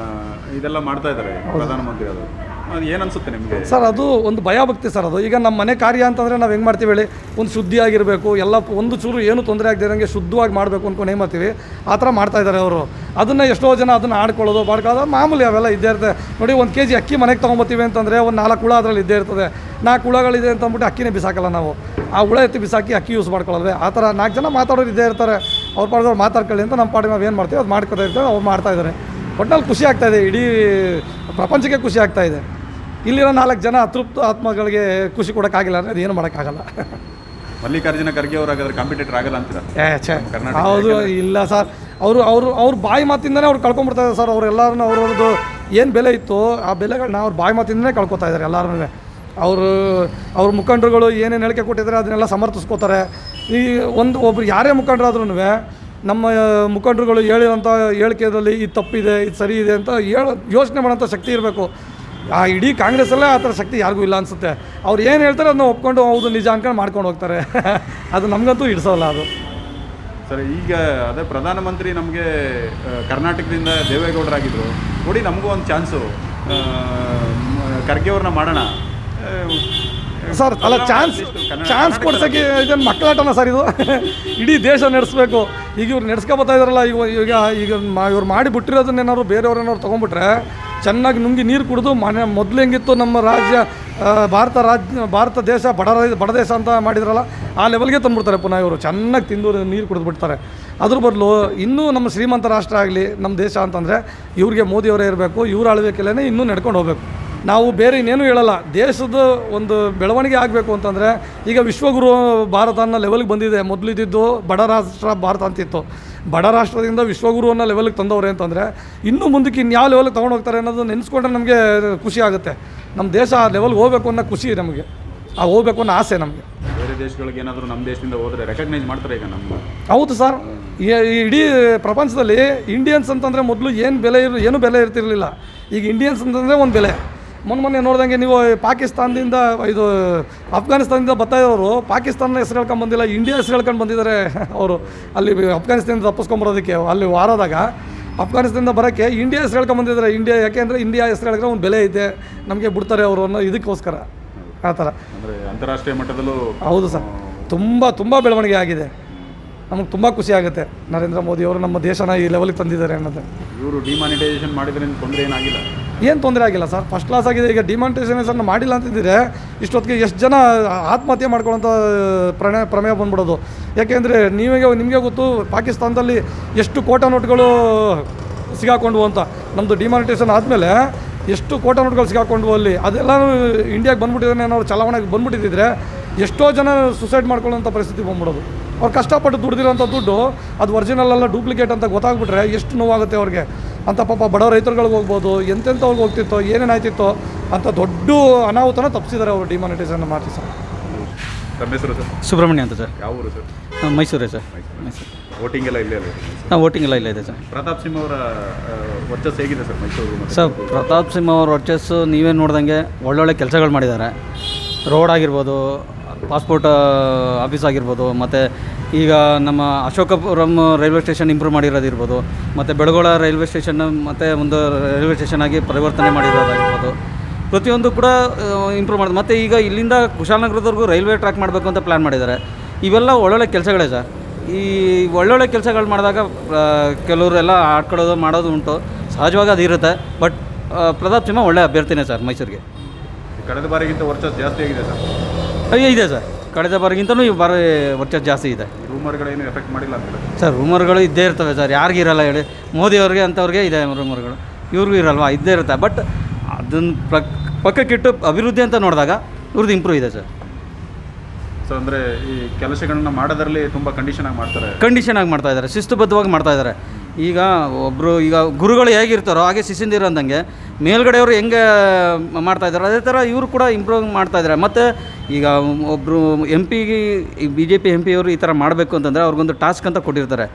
S1: ಇದೆಲ್ಲ ಮಾಡ್ತಾ ಇದ್ದಾರೆ ಪ್ರಧಾನಮಂತ್ರಿ ಅವರು. ಅದು ನಿಮಗೆ?
S3: ಸರ್, ಅದು ಒಂದು ಭಯಭಕ್ತಿ ಸರ್ ಅದು. ಈಗ ನಮ್ಮ ಮನೆ ಕಾರ್ಯ ಅಂತಂದರೆ ನಾವು ಹೆಂಗೆ ಮಾಡ್ತೀವಿ ಹೇಳಿ, ಒಂದು ಶುದ್ಧಿಯಾಗಿರಬೇಕು, ಎಲ್ಲ ಒಂದು ಚೂರು ಏನು ತೊಂದರೆ ಆಗದಿರೋಂಗೆ ಶುದ್ಧವಾಗಿ ಮಾಡಬೇಕು ಅಂದ್ಕೊಂಡು ಏನು ಮಾಡ್ತೀವಿ ಆ ಥರ ಮಾಡ್ತಾ ಇದ್ದಾರೆ ಅವರು. ಅದನ್ನು ಎಷ್ಟೋ ಜನ ಅದನ್ನು ಆಡ್ಕೊಳ್ಳೋದು, ಮಾಡ್ಕೊಳ್ಳೋದು ಮಾಮೂಲಿ ಅವೆಲ್ಲ ಇದ್ದೇ ಇರ್ತದೆ ನೋಡಿ, ಒಂದು ಕೆ ಜಿ ಅಕ್ಕಿ ಮನೆಗೆ ತೊಗೊಂಬತ್ತೀವಿ ಅಂತಂದರೆ ಒಂದು ನಾಲ್ಕು ಹುಳ ಅದರಲ್ಲಿ ಇದ್ದೇ ಇರ್ತದೆ. ನಾಲ್ಕು ಹುಳಗಳಿದೆ ಅಂತ ಅಂದ್ಬಿಟ್ಟು ಅಕ್ಕಿನೇ ಬಿಸಾಕಲ್ಲ ನಾವು. ಆ ಹುಳ ಎತ್ತಿ ಬಿಸಾಕಿ ಅಕ್ಕಿ ಯೂಸ್ ಮಾಡ್ಕೊಳ್ಳೋದು ಆ ಥರ ನಾಲ್ಕು ಜನ ಮಾತಾಡೋರು ಇದ್ದೇ ಇರ್ತಾರೆ. ಅವ್ರ ಪಾಡಿದವ್ರು ಮಾತಾಡ್ಕೊಳ್ಳಿ ಅಂತ ನಮ್ಮ ಪಾಡಿಗೆ ನಾವು ಏನು ಮಾಡ್ತೀವಿ, ಅದು ಮಾಡ್ಕೊತಾ ಇರ್ತಾರೆ ಅವ್ರು ಮಾಡ್ತಾ ಇದ್ದಾರೆ ಒಟ್ನಲ್ಲಿ ಖುಷಿ ಆಗ್ತಾ ಇದೆ. ಇಡೀ ಪ್ರಪಂಚಕ್ಕೆ ಖುಷಿ ಆಗ್ತಾ ಇದೆ. ಇಲ್ಲಿರೋ ನಾಲ್ಕು ಜನ ಅತೃಪ್ತ ಆತ್ಮಗಳಿಗೆ ಖುಷಿ ಕೊಡೋಕ್ಕಾಗಿಲ್ಲ ಅಂದರೆ ಏನು ಮಾಡೋಕ್ಕಾಗಲ್ಲ.
S1: ಮಲ್ಲಿಕಾರ್ಜುನ ಖರ್ಗೆ ಅವರು ಹಾಗಾದ್ರೆ ಕಾಂಪಿಟೇಟರ್ ಆಗಲ್ಲ ಅಂತೀರ?
S3: ಏ ಛೇ ಹೌದು ಇಲ್ಲ ಸರ್. ಅವರು ಅವರು ಅವ್ರ ಬಾಯಿ ಮಾತಿಂದನೇ ಅವ್ರು ಕಳ್ಕೊಂಬಿಡ್ತಾ ಇದ್ದಾರೆ ಸರ್. ಅವರೆಲ್ಲರನ್ನ ಅವ್ರದ್ದು ಏನು ಬೆಲೆ ಇತ್ತು ಆ ಬೆಲೆಗಳನ್ನ ಅವ್ರ ಬಾಯಿ ಮಾತಿಂದನೇ ಕಳ್ಕೊತಾ ಇದ್ದಾರೆ ಎಲ್ಲರೂ ಅವರು ಅವ್ರ ಮುಖಂಡರುಗಳು ಏನೇನು ಹೇಳಿಕೆ ಕೊಟ್ಟಿದ್ದಾರೆ ಅದನ್ನೆಲ್ಲ ಸಮರ್ಥಿಸ್ಕೋತಾರೆ. ಈ ಒಂದು ಒಬ್ರು ಯಾರೇ ಮುಖಂಡರಾದ್ರೂ ನಮ್ಮ ಮುಖಂಡರುಗಳು ಹೇಳಿರೋಂಥ ಹೇಳಿಕೆಯಲ್ಲಿ ಇದು ತಪ್ಪಿದೆ ಇದು ಸರಿ ಇದೆ ಅಂತ ಹೇಳ ಯೋಚನೆ ಮಾಡೋಂಥ ಶಕ್ತಿ ಇರಬೇಕು. ಆ ಇಡೀ ಕಾಂಗ್ರೆಸ್ಸಲ್ಲೇ ಆ ಥರ ಶಕ್ತಿ ಯಾರಿಗೂ ಇಲ್ಲ ಅನಿಸುತ್ತೆ. ಅವ್ರು ಏನು ಹೇಳ್ತಾರೆ ಅದನ್ನ ಒಪ್ಕೊಂಡು ಹೌದು ನಿಜ ಅನ್ಕೊಂಡು ಮಾಡ್ಕೊಂಡು ಹೋಗ್ತಾರೆ. ಅದು ನಮಗಂತೂ ಇಡಿಸೋಲ್ಲ ಅದು.
S1: ಸರಿ ಈಗ ಅದೇ ಪ್ರಧಾನಮಂತ್ರಿ ನಮಗೆ ಕರ್ನಾಟಕದಿಂದ ದೇವೇಗೌಡರಾಗಿದ್ದರು ನೋಡಿ ನಮಗೂ ಒಂದು ಚಾನ್ಸು. ಖರ್ಗೆ ಅವ್ರನ್ನ ಮಾಡೋಣ.
S3: ಸರ್ ಅಲ್ಲ ಚಾನ್ಸ್ ಚಾನ್ಸ್ ಕೊಡ್ಸೋಕ್ಕೆ ಇದನ್ನು ಮಕ್ಕಳಾಟನ ಸರ್ ಇದು? ಇಡೀ ದೇಶ ನಡೆಸಬೇಕು. ಈಗ ಇವ್ರು ನಡೆಸ್ಕೊಬತ್ತಾ ಇದಾರಲ್ಲ ಈಗ ಈಗ ಈಗ ಮಾ- ಇವ್ರು ಮಾಡಿ ಬಿಟ್ಟಿರೋದನ್ನೇನಾದ್ರು ಬೇರೆಯವ್ರೇನಾದ್ರು ತೊಗೊಂಡ್ಬಿಟ್ರೆ ಚೆನ್ನಾಗಿ ನುಂಗಿ ನೀರು ಕುಡಿದು ಮನೆ ಮೊದಲು ಹೆಂಗಿತ್ತು ನಮ್ಮ ರಾಜ್ಯ ಭಾರತ ರಾಜ್ಯ, ಭಾರತ ದೇಶ ಬಡ ಬಡ ದೇಶ ಅಂತ ಮಾಡಿದ್ರಲ್ಲ, ಆ ಲೆವೆಲ್ಗೆ ತಂದ್ಬಿಡ್ತಾರೆ ಪುನಃ ಇವರು. ಚೆನ್ನಾಗಿ ತಿಂದು ನೀರು ಕುಡಿದು ಬಿಡ್ತಾರೆ ಅದ್ರ ಬದಲು ಇನ್ನೂ ನಮ್ಮ ಶ್ರೀಮಂತ ರಾಷ್ಟ್ರ ಆಗಲಿ, ನಮ್ಮ ದೇಶ ಅಂತಂದರೆ ಇವ್ರಿಗೆ ಮೋದಿಯವರೇ ಇರಬೇಕು, ಇವ್ರು ಆಳ್ಬೇಕಲ್ಲೇ ಇನ್ನೂ ನಡ್ಕೊಂಡು ಹೋಗ್ಬೇಕು. ನಾವು ಬೇರೆ ಇನ್ನೇನು ಹೇಳಲ್ಲ, ದೇಶದ ಒಂದು ಬೆಳವಣಿಗೆ ಆಗಬೇಕು ಅಂತಂದರೆ ಈಗ ವಿಶ್ವಗುರು ಭಾರತ ಅನ್ನೋ ಲೆವೆಲ್ಗೆ ಬಂದಿದೆ. ಮೊದಲು ಇದ್ದಿದ್ದು ಬಡ ರಾಷ್ಟ್ರ ಭಾರತ ಅಂತಿತ್ತು. ಬಡ ರಾಷ್ಟ್ರದಿಂದ ವಿಶ್ವಗುರು ಅನ್ನೋ ಲೆವೆಲ್ಗೆ ತಂದವ್ರೆ ಅಂತಂದರೆ ಇನ್ನೂ ಮುಂದಕ್ಕೆ ಇನ್ಯಾವ ಲೆವೆಲ್ಗೆ ತೊಗೊಂಡು ಹೋಗ್ತಾರೆ ಅನ್ನೋದು ನೆನೆಸ್ಕೊಂಡ್ರೆ ನಮಗೆ ಖುಷಿ ಆಗುತ್ತೆ. ನಮ್ಮ ದೇಶ ಆ ಲೆವೆಲ್ಗೆ ಹೋಗಬೇಕು ಅನ್ನೋ ಖುಷಿ ನಮಗೆ. ಆ ಹೋಗ್ಬೇಕು ಅನ್ನೋ ಆಸೆ ನಮಗೆ.
S1: ಬೇರೆ ದೇಶಗಳಿಗೆ ಏನಾದರೂ ನಮ್ಮ ದೇಶದಿಂದ ಹೋದರೆ ರೆಕಗ್ನೈಸ್ ಮಾಡ್ತಾರೆ ಈಗ ನಮ್ಮ
S3: ಹೌದು ಸರ್. ಇಡೀ ಪ್ರಪಂಚದಲ್ಲಿ ಇಂಡಿಯನ್ಸ್ ಅಂತಂದರೆ ಮೊದಲು ಏನು ಬೆಲೆ ಇರೋ ಏನು ಬೆಲೆ ಇರ್ತಿರಲಿಲ್ಲ. ಈಗ ಇಂಡಿಯನ್ಸ್ ಅಂತಂದರೆ ಒಂದು ಬೆಲೆ. ಮೊನ್ನೆ ಮೊನ್ನೆ ನೋಡ್ದಂಗೆ ನೀವು ಪಾಕಿಸ್ತಾನದಿಂದ ಇದು ಅಫ್ಘಾನಿಸ್ತಾನದಿಂದ ಬರ್ತಾ ಇರೋರು ಪಾಕಿಸ್ತಾನ ಹೆಸರು ಹೇಳ್ಕೊಂಡು ಬಂದಿಲ್ಲ ಇಂಡಿಯಾ ಹೆಸರು ಹೇಳ್ಕೊಂಡು ಬಂದಿದ್ದಾರೆ ಅವರು. ಅಲ್ಲಿ ಅಫ್ಘಾನಿಸ್ತಾನದಿಂದ ತಪ್ಪಿಸ್ಕೊಂಬರೋದಕ್ಕೆ ಅಲ್ಲಿ ವಾರದಾಗ ಅಫ್ಘಾನಿಸ್ತಾನದಿಂದ ಬರೋಕ್ಕೆ ಇಂಡಿಯಾ ಹೆಸರು ಹೇಳ್ಕೊಂಡು ಬಂದಿದ್ದಾರೆ. ಇಂಡಿಯಾ ಯಾಕೆ ಅಂದರೆ ಇಂಡಿಯಾ ಹೆಸರು ಹೇಳಿದ್ರೆ ಒಂದು ಬೆಲೆ ಐತೆ ನಮಗೆ ಬಿಡ್ತಾರೆ ಅವರು ಅನ್ನೋ ಇದಕ್ಕೋಸ್ಕರ. ಆ ಥರ.
S1: ಅಂದರೆ ಅಂತಾರಾಷ್ಟ್ರೀಯ ಮಟ್ಟದಲ್ಲೂ
S3: ಹೌದು ಸರ್. ತುಂಬ ತುಂಬ ಬೆಳವಣಿಗೆ ಆಗಿದೆ. ನಮಗೆ ತುಂಬ ಖುಷಿ ಆಗುತ್ತೆ. ನರೇಂದ್ರ ಮೋದಿ ಅವರು ನಮ್ಮ ದೇಶನ ಈ ಲೆವೆಲ್ಗೆ ತಂದಿದ್ದಾರೆ ಅನ್ನೋದು.
S1: ಇವರು ಡಿಮಾನಿಟೈಸೇಷನ್ ಮಾಡಿದ್ರಿಂದ ತೊಂದರೆ ಏನಾಗಿಲ್ಲ.
S3: ಏನು ತೊಂದರೆ ಆಗಿಲ್ಲ ಸರ್? ಫಸ್ಟ್ ಕ್ಲಾಸ್ ಆಗಿದೆ, ಈಗ ಡಿಮಾನಿಟೈಸೇಷನ್ ಮಾಡಿಲ್ಲ ಅಂತಿದ್ದರೆ? ಇಷ್ಟೊತ್ತಿಗೆ ಎಷ್ಟು ಜನ ಆತ್ಮಹತ್ಯೆ ಮಾಡ್ಕೊಳ್ಳೋಂಥ ಪ್ರಣಯ, ಪ್ರಮೇಯ ಬಂದ್ಬಿಡೋದು. ಯಾಕೆಂದರೆ ನೀವೇ ನಿಮಗೆ ಗೊತ್ತು, ಪಾಕಿಸ್ತಾನದಲ್ಲಿ ಎಷ್ಟು ಕೋಟ ನೋಟ್ಗಳು ಸಿಗಾಕೊಂಡ್ವು ಅಂತ. ನಮ್ಮದು ಡಿಮಾನಿಟೇಷನ್ ಆದಮೇಲೆ ಎಷ್ಟು ಕೋಟ ನೋಟ್ಗಳು ಸಿಗಾಕೊಂಡು ಅಲ್ಲಿ. ಅದೆಲ್ಲ ಇಂಡಿಯಾಗೆ ಬಂದ್ಬಿಟ್ಟಿದ್ದಾನೆ ಅನ್ನೋ ಚಲಾವಣೆಗೆ ಬಂದ್ಬಿಟ್ಟಿದ್ರೆ ಎಷ್ಟೋ ಜನ ಸುಸೈಡ್ ಮಾಡ್ಕೊಳ್ಳೋಂಥ ಪರಿಸ್ಥಿತಿ ಬಂದ್ಬಿಡೋದು. ಅವ್ರು ಕಷ್ಟಪಟ್ಟು ದುಡ್ದಿರೋಂಥ ದುಡ್ಡು, ಅದು ಒರಿಜಿನಲ್ ಅಲ್ಲ ಡೂಪ್ಲಿಕೇಟ್ ಅಂತ ಗೊತ್ತಾಗ್ಬಿಟ್ರೆ ಎಷ್ಟು ನೋವಾಗುತ್ತೆ ಅವ್ರಿಗೆ. ಅಂತ ಪಾಪ ಬಡ ರೈತರುಗಳಿಗೆ ಹೋಗ್ಬೋದು ಎಂತೆಂಥವ್ರಿಗೆ ಹೋಗ್ತಿತ್ತೋ ಏನೇನಾಯ್ತಿತ್ತೋ ಅಂತ ದೊಡ್ಡ ಅನಾಹುತನ ತಪ್ಪಿಸಿದ್ದಾರೆ ಅವರು ಡಿಮಾನಿಟೈಸೇಷನ್ ಮಾಡಿ ಸರ್.
S1: ತಮ್ಮ ಹೆಸರು ಸರ್?
S4: ಸುಬ್ರಹ್ಮಣ್ಯ ಅಂತ ಸರ್.
S1: ಯಾವ ಊರು ಸರ್?
S4: ಮೈಸೂರೇ ಸರ್. ಮೈಸೂರು.
S1: ವೋಟಿಂಗ್ ಎಲ್ಲ ಇಲ್ಲೇ ಹಾಂ
S4: ನಾವು ವೋಟಿಂಗ್ ಎಲ್ಲ ಇಲ್ಲ ಇದೆ ಸರ್.
S1: ಪ್ರತಾಪ್ ಸಿಂಹ ಅವರ ವರ್ಚಸ್ ವರ್ಚಸ್ಸು ಹೇಗಿದೆ ಸರ್ ಮೈಸೂರು
S4: ಸರ್ ಪ್ರತಾಪ್ ಸಿಂಹ ಅವ್ರ ವರ್ಚಸ್ಸು ನೀವೇ ನೋಡ್ದಂಗೆ ಒಳ್ಳೊಳ್ಳೆ ಕೆಲಸಗಳು ಮಾಡಿದ್ದಾರೆ. ರೋಡ್ ಆಗಿರ್ಬೋದು ಪಾಸ್ಪೋರ್ಟ್ ಆಫೀಸ್ ಆಗಿರ್ಬೋದು ಮತ್ತು ಈಗ ನಮ್ಮ ಅಶೋಕಪುರಂ ರೈಲ್ವೆ ಸ್ಟೇಷನ್ ಇಂಪ್ರೂವ್ ಮಾಡಿರೋದಿರ್ಬೋದು ಮತ್ತು ಬೆಳಗೋಳ ರೈಲ್ವೆ ಸ್ಟೇಷನ್ ಮತ್ತು ಒಂದು ರೈಲ್ವೆ ಸ್ಟೇಷನ್ ಆಗಿ ಪರಿವರ್ತನೆ ಮಾಡಿರೋದಾಗಿರ್ಬೋದು. ಪ್ರತಿಯೊಂದು ಕೂಡ ಇಂಪ್ರೂವ್ ಮಾಡಿದೆ. ಮತ್ತು ಈಗ ಇಲ್ಲಿಂದ ಕುಶಾಲನಗರದವರೆಗೂ ರೈಲ್ವೆ ಟ್ರ್ಯಾಕ್ ಮಾಡಬೇಕು ಅಂತ ಪ್ಲ್ಯಾನ್ ಮಾಡಿದ್ದಾರೆ. ಇವೆಲ್ಲ ಒಳ್ಳೊಳ್ಳೆ ಕೆಲಸಗಳೇ ಸರ್. ಈ ಒಳ್ಳೊಳ್ಳೆ ಕೆಲಸಗಳು ಮಾಡಿದಾಗ ಕೆಲವರೆಲ್ಲ ಆಡ್ಕೊಳ್ಳೋದು ಮಾಡೋದು ಉಂಟು. ಸಹಜವಾಗಿ ಅದು ಇರುತ್ತೆ. ಬಟ್ ಪ್ರತಾಪ್ ಸಿಂಹ ಒಳ್ಳೆ ಅಭ್ಯರ್ಥಿನೇ ಸರ್ ಮೈಸೂರಿಗೆ.
S1: ಕಳೆದ ಬಾರಿಗಿಂತ ವರ್ಷ ಜಾಸ್ತಿ ಆಗಿದೆ ಸರ್.
S4: ಅಯ್ಯೋ ಇದೆ ಸರ್. ಕಳೆದ ಬಾರಿಗಿಂತನೂ ಈ ಬಾರಿ ವರ್ಚಸ್ ಜಾಸ್ತಿ ಇದೆ.
S1: ರೂಮರ್ಗಳೇನು ಎಫೆಕ್ಟ್ ಮಾಡಿಲ್ಲ ಅಂತ
S4: ಸರ್ ರೂಮರ್ಗಳು ಇದ್ದೇ ಇರ್ತವೆ ಸರ್. ಯಾರಿಗಿರಲ್ಲ ಹೇಳಿ. ಮೋದಿಯವ್ರಿಗೆ ಅಂಥವ್ರಿಗೆ ಇದೆ ರೂಮರ್ಗಳು ಇವ್ರಿಗೂ ಇರಲ್ವಾ? ಇದ್ದೇ ಇರುತ್ತೆ. ಬಟ್ ಅದನ್ನು ಪಕ್ ಪಕ್ಕಕ್ಕಿಟ್ಟು ಅಭಿವೃದ್ಧಿ ಅಂತ ನೋಡಿದಾಗ ಇವ್ರದ್ದು ಇಂಪ್ರೂವ್ ಇದೆ ಸರ್.
S1: ಸೊ ಅಂದರೆ ಈ ಕೆಲಸಗಳನ್ನ ಮಾಡೋದ್ರಲ್ಲಿ ತುಂಬ ಕಂಡೀಷನ್ ಆಗಿ ಮಾಡ್ತಾರೆ.
S4: ಕಂಡೀಷನ್ ಆಗಿ ಮಾಡ್ತಾ ಇದ್ದಾರೆ. ಶಿಸ್ತುಬದ್ಧವಾಗಿ ಮಾಡ್ತಾ ಇದ್ದಾರೆ. ಈಗ ಒಬ್ಬರು ಈಗ ಗುರುಗಳು ಹೇಗಿರ್ತಾರೋ ಹಾಗೆ ಶಿಷ್ಯಂದಿರು ಅಂದಂಗೆ ಮೇಲ್ಗಡೆಯವರು ಹೆಂಗೆ ಮಾಡ್ತಾ ಇದ್ದಾರೆ, ಅದೇ ಥರ ಇವರು ಕೂಡ ಇಂಪ್ರೂವ್ ಮಾಡ್ತಾ ಇದ್ದಾರೆ. ಮತ್ತು ಈಗ ಒಬ್ಬರು ಎಂ ಪಿಗೆ ಬಿ ಜೆ ಪಿ ಎಂ ಪಿಯವರು ಈ ಥರ ಮಾಡಬೇಕು ಅಂತಂದರೆ ಅವ್ರಿಗೊಂದು ಟಾಸ್ಕ್ ಅಂತ ಕೊಟ್ಟಿರ್ತಾರೆ.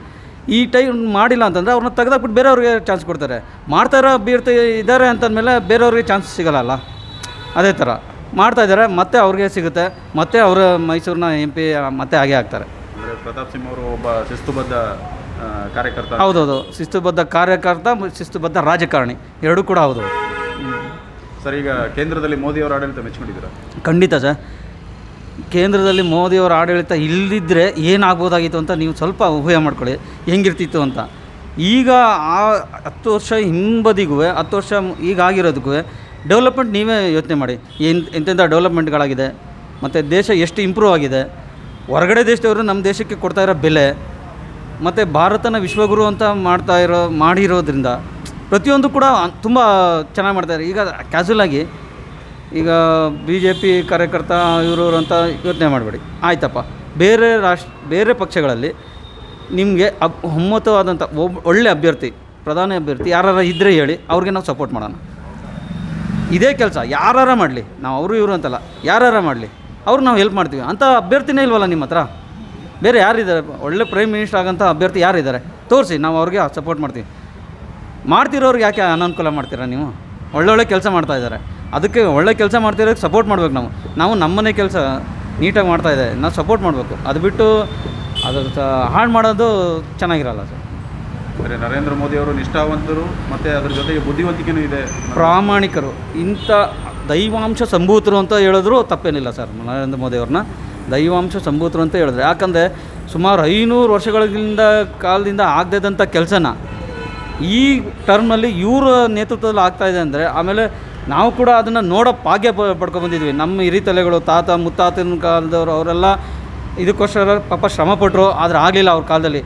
S4: ಈ ಟೈಮ್ ಮಾಡಿಲ್ಲ ಅಂತಂದರೆ ಅವ್ರನ್ನ ತೆಗೆದಾಕ್ಬಿಟ್ಟು ಬೇರೆಯವ್ರಿಗೆ ಚಾನ್ಸ್ ಕೊಡ್ತಾರೆ. ಮಾಡ್ತಾ ಇರೋ ಅಭ್ಯರ್ಥಿ ಇದ್ದಾರೆ ಅಂತಂದಮೇಲೆ ಬೇರೆಯವ್ರಿಗೆ ಚಾನ್ಸ್ ಸಿಗಲ್ಲ ಅದೇ ಥರ. ಮಾಡ್ತಾ ಇದ್ದಾರೆ, ಮತ್ತೆ ಅವ್ರಿಗೆ ಸಿಗುತ್ತೆ, ಮತ್ತೆ ಅವರು ಮೈಸೂರಿನ ಎಂ ಪಿ ಮತ್ತೆ ಹಾಗೆ ಆಗ್ತಾರೆ.
S1: ಪ್ರತಾಪ್ ಸಿಂಹ ಅವರು ಒಬ್ಬ ಶಿಸ್ತುಬದ್ಧ ಕಾರ್ಯಕರ್ತ
S4: ಹೌದೌದು. ಶಿಸ್ತುಬದ್ಧ ಕಾರ್ಯಕರ್ತ ಶಿಸ್ತುಬದ್ಧ ರಾಜಕಾರಣಿ. ಎರಡೂ ಕೂಡ ಹೌದು.
S1: ಸರ್ ಈಗ ಕೇಂದ್ರದಲ್ಲಿ ಮೋದಿಯವರ ಆಡಳಿತ ಮೆಚ್ಕೊಂಡಿದ್ದೀರಾ?
S4: ಖಂಡಿತ ಸರ್. ಕೇಂದ್ರದಲ್ಲಿ ಮೋದಿಯವರ ಆಡಳಿತ ಇಲ್ಲದಿದ್ದರೆ ಏನಾಗ್ಬೋದಾಗಿತ್ತು ಅಂತ ನೀವು ಸ್ವಲ್ಪ ಊಹೆ ಮಾಡ್ಕೊಳ್ಳಿ. ಹೆಂಗಿರ್ತಿತ್ತು ಅಂತ. ಈಗ ಆ ಹತ್ತು ವರ್ಷ ಹಿಂಬದಿಗೂ ಹತ್ತು ವರ್ಷ ಈಗ ಆಗಿರೋದಕ್ಕೂ ಡೆವಲಪ್ಮೆಂಟ್ ನೀವೇ ಯೋಚನೆ ಮಾಡಿ. ಏನು ಎಂತೆಂಥ ಡೆವಲಪ್ಮೆಂಟ್ಗಳಾಗಿದೆ. ಮತ್ತು ದೇಶ ಎಷ್ಟು ಇಂಪ್ರೂವ್ ಆಗಿದೆ. ಹೊರಗಡೆ ದೇಶದವರು ನಮ್ಮ ದೇಶಕ್ಕೆ ಕೊಡ್ತಾ ಇರೋ ಬೆಲೆ ಮತ್ತು ಭಾರತನ ವಿಶ್ವಗುರು ಅಂತ ಮಾಡ್ತಾ ಇರೋ, ಮಾಡಿರೋದ್ರಿಂದ ಪ್ರತಿಯೊಂದು ಕೂಡ ತುಂಬ ಚೆನ್ನಾಗಿ ಮಾಡ್ತಾರೆ ಈಗ ಕ್ಯಾಸುವಲ್ ಆಗಿ ಈಗ ಬಿ ಜೆ ಪಿ ಕಾರ್ಯಕರ್ತ ಇವರು ಅಂತ ಯೋಚನೆ ಮಾಡಬೇಡಿ. ಆಯ್ತಪ್ಪ. ಬೇರೆ ರಾಷ್ಟ್ರ ಬೇರೆ ಪಕ್ಷಗಳಲ್ಲಿ ನಿಮಗೆ ಅಬ್ ಒಮ್ಮತವಾದಂಥ ಒಬ್ಬ ಒಳ್ಳೆ ಅಭ್ಯರ್ಥಿ, ಪ್ರಧಾನಿ ಅಭ್ಯರ್ಥಿ ಯಾರು ಇದ್ದರೆ ಹೇಳಿ, ಅವ್ರಿಗೆ ನಾವು ಸಪೋರ್ಟ್ ಮಾಡೋಣ. ಇದೇ ಕೆಲಸ. ಯಾರು ಮಾಡಲಿ. ನಾವು ಅವರು ಇವರು ಅಂತಲ್ಲ. ಯಾರು ಮಾಡಲಿ. ಅವ್ರು ನಾವು ಹೆಲ್ಪ್ ಮಾಡ್ತೀವಿ. ಅಂಥ ಅಭ್ಯರ್ಥಿನೇ ಇಲ್ವಲ್ಲ ನಿಮ್ಮ ಹತ್ರ ಬೇರೆ ಯಾರಿದ್ದಾರೆ? ಒಳ್ಳೆ ಪ್ರೈಮ್ ಮಿನಿಸ್ಟರ್ ಆಗಂಥ ಅಭ್ಯರ್ಥಿ ಯಾರಿದ್ದಾರೆ? ತೋರಿಸಿ ನಾವು ಅವ್ರಿಗೆ ಸಪೋರ್ಟ್ ಮಾಡ್ತೀವಿ. ಮಾಡ್ತಿರೋರಿಗೆ ಯಾಕೆ ಅನಾನುಕೂಲ ಮಾಡ್ತೀರಾ ನೀವು? ಒಳ್ಳೊಳ್ಳೆ ಕೆಲಸ ಮಾಡ್ತಾ ಇದ್ದಾರೆ. ಅದಕ್ಕೆ ಒಳ್ಳೆ ಕೆಲಸ ಮಾಡ್ತಿರೋಕ್ಕೆ ಸಪೋರ್ಟ್ ಮಾಡ್ಬೇಕು ನಾವು. ನಾವು ನಮ್ಮನೆ ಕೆಲಸ ನೀಟಾಗಿ ಮಾಡ್ತಾ ಇದೆ ನಾವು ಸಪೋರ್ಟ್ ಮಾಡಬೇಕು. ಅದು ಬಿಟ್ಟು ಅದು ಹಾಳು ಮಾಡೋದು ಚೆನ್ನಾಗಿರಲ್ಲ ಸರ್.
S1: ಅಂದರೆ ನರೇಂದ್ರ ಮೋದಿ ಅವರು ನಿಷ್ಠಾವಂತರು ಮತ್ತು ಅದ್ರ ಜೊತೆಗೆ ಬುದ್ಧಿವಂತಿಕೆನೂ ಇದೆ.
S4: ಪ್ರಾಮಾಣಿಕರು. ಇಂಥ ದೈವಾಂಶ ಸಂಭೂತರು ಅಂತ ಹೇಳಿದ್ರು ತಪ್ಪೇನಿಲ್ಲ ಸರ್ ನರೇಂದ್ರ ಮೋದಿ ಅವ್ರನ್ನ. ದೈವಾಂಶ ಸಂಭೂತರು ಅಂತ ಹೇಳಿದ್ರೆ. ಯಾಕಂದರೆ ಸುಮಾರು ಐನೂರು ವರ್ಷಗಳಿಂದ ಕಾಲದಿಂದ ಆಗದಿದ್ದಂಥ ಕೆಲಸನ ಈ ಟರ್ಮ್ನಲ್ಲಿ ಇವರ ನೇತೃತ್ವದಲ್ಲಿ ಆಗ್ತಾ ಇದೆ ಅಂದರೆ, ಆಮೇಲೆ ನಾವು ಕೂಡ ಅದನ್ನು ನೋಡೋ ಭಾಗ್ಯ ಪಡ್ಕೊಂಬಂದಿದ್ವಿ ನಮ್ಮ ಹಿರಿತಲೆಗಳು, ತಾತ, ಮುತ್ತಾತನ ಕಾಲದವರು, ಅವರೆಲ್ಲ ಇದಕ್ಕೋಸ್ಕರ ಪಾಪ ಶ್ರಮಪಟ್ಟರು ಆದರೆ ಆಗಲಿಲ್ಲ ಅವ್ರ ಕಾಲದಲ್ಲಿ.